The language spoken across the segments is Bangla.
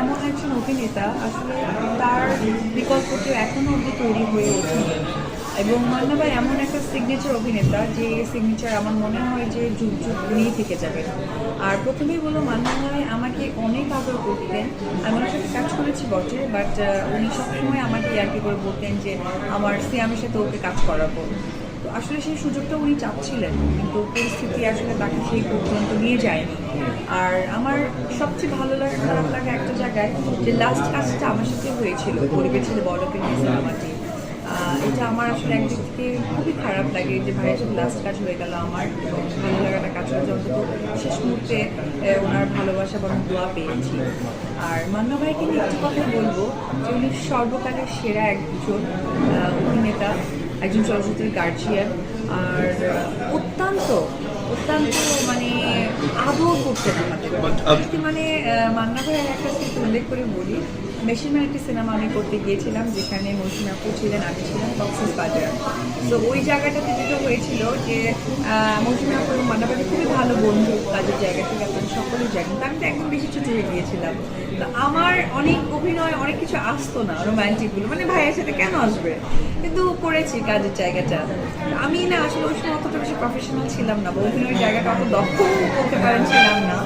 এমন একজন অভিনেতা, আসলে তার বিকল্পটি এখনও অব্দি তৈরি হয়ে ওঠেনি। এবং মান্না ভাই এমন একটা সিগনেচার অভিনেতা যে সিগনেচার আমার মনে হয় যে যুগ যুগ নিয়ে থেকে যাবে। আর প্রথমেই বলো মান্না ভাই আমাকে অনেক আদর করতেন। আমি ওনার সাথে কাজ করেছি বটে বাট উনি সবসময় আমাকে আর কি করে বলতেন যে আমার সিয়ামের সাথে ওকে কাজ করাবো। তো আসলে সেই সুযোগটা উনি চাচ্ছিলেন, কিন্তু পরিস্থিতি আসলে তাকে সেই পর্যন্ত নিয়ে যায়নি। আর আমার সবচেয়ে ভালো লাগা, খারাপ লাগা জায়গায় যে লাস্ট কাজটা আমার সাথে হয়েছিল, পরিবেশ ছিল বড়কে নিয়ে সিনেমাটি এটা আমার আসলে একদিক থেকে খুবই খারাপ লাগে যে ভাইয়ের সাথে লাস্ট কাজ হয়ে গেল আমার। ভালো লাগাটা কাজ হয়েছে অন্তত শেষ মুহূর্তে ওনার ভালোবাসা এবং দোয়া পেয়েছি। আর মান্না ভাইকে নিয়ে একটু কথা বলব যে উনি সর্বকালের সেরা একজন অভিনেতা, একজন চলচ্চিত্রের গার্জিয়ান আর অত্যন্ত অত্যন্ত মানে আদর করতেন আমাদের মানে আহ, মান্না ভাইয়ের একটা স্মৃতি উল্লেখ করে বলি। মেশিনম্যান একটি সিনেমা আমি করতে গিয়েছিলাম যেখানে মৌসুমী ছিলেন আমি ছিলাম কক্সেস বাজার তো ওই জায়গাটাতে যেটা হয়েছিল যে আহ, ভাই খুবই ভালো বন্ধু, কাজের জায়গা থেকে আপনারা সকলেই জানেন আমি তো একদম বেশি ছোট হয়ে গিয়েছিলাম। তো আমার অনেক অভিনয়, অনেক কিছু আসতো না রোম্যান্টিকগুলো মানে ভাইয়ের সাথে কেন আসবে? কিন্তু করেছি কাজের জায়গাটা। আমি না, আসলে ওই সময় অতটা বেশি প্রফেশনাল ছিলাম না, বা অভিনয়ের জায়গাটা অত দক্ষ করতে পারেন ছিলাম না।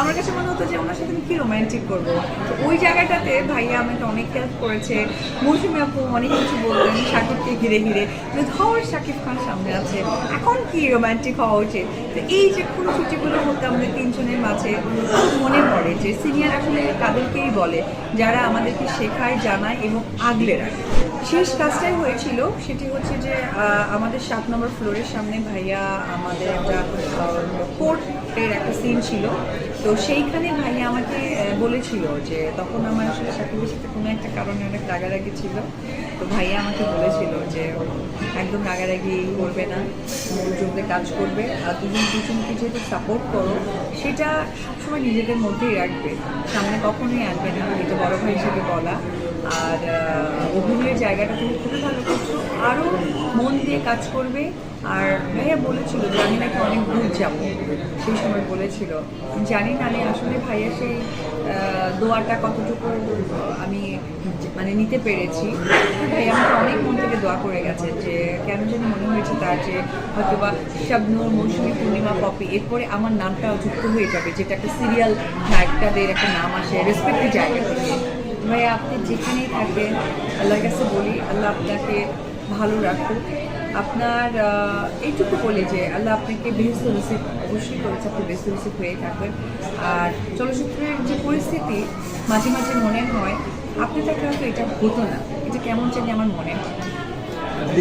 আমার কাছে মনে হতো যে ওনার সাথে আমি কি রোমান্টিক করব? তো ওই জায়গাটাতে ভাইয়া আমাকে অনেক হেল্প করেছে। মৌসুমি আপু অনেক কিছু বললেন, সাকিবকে ঘিরে ঘিরে। যে ধর সাকিব খান সামনে আছে? এখন কি রোম্যান্টিক হওয়া উচিত? তো এই যে কোনো ছুটিগুলো হতে আমাদের তিনজনের মাঝে মনে পড়ে যে সিনিয়র আসলে তাদেরকেই বলে, যারা আমাদেরকে শেখায়, জানায় এবং আগলে রাখে। শেষ কাজটাই হয়েছিল, সেটি হচ্ছে যে আমাদের সাত নম্বর ফ্লোরের সামনে ভাইয়া আমাদের একটা কোর্টের একটা সিন ছিল। তো সেইখানে ভাইয়া আমাকে বলেছিল যে, তখন আমার আসলে সাকিবের সাথে কোনো একটা কারণে অনেক রাগারাগি ছিল। তো ভাইয়া আমাকে বলেছিল যে, একদম রাগারাগি করবে না মনোযোগ কাজ করবে, আর দুজন, দুজনকে যেহেতু সাপোর্ট করো সেটা সবসময় নিজেদের মধ্যেই রাখবে। সামনে কখনোই আনবে না, এটা বড় ভাই হিসেবে বলা। আর অভিনয়ের জায়গাটা তুমি খুবই ভালো করছ। আরও মন দিয়ে কাজ করবে। আর ভাইয়া বলেছিল যে আমি নাকি অনেক দূর যাব। সেই সময় বলেছিল। জানি না আমি আসলে ভাইয়া সেই দোয়াটা কতটুকু মানে নিতে পেরেছি। ভাইয়া আমাকে অনেক মন থেকে দোয়া করে গেছে যে, কেন যেন মনে হয়েছে তার যে হয়তো বা শাবনুর, মৌসুমী পূর্ণিমা, পপি, এরপরে আমার নামটা যুক্ত হয়ে যাবে, যেটা একটা সিরিয়াল নায়কটাদের একটা নাম আসে রেসপেক্টের জায়গা থেকে। ভাইয়া আপনি যেখানেই থাকেন, আল্লাহর কাছে বলি, আল্লাহ আপনাকে ভালো রাখুক। আপনার এইটুকু বলে যে, আল্লাহ আপনাকে বেহস্ত নসিব অবশ্যই করেছে, আপনি বেহস্ত নসিব হয়ে থাকবেন। আর চলচ্চিত্রের যে পরিস্থিতি মাঝে মাঝে মনে হয় আপনি থাকলে হয়তো এটা হতো না। এটা কেমন জানি আমার মনে হয়।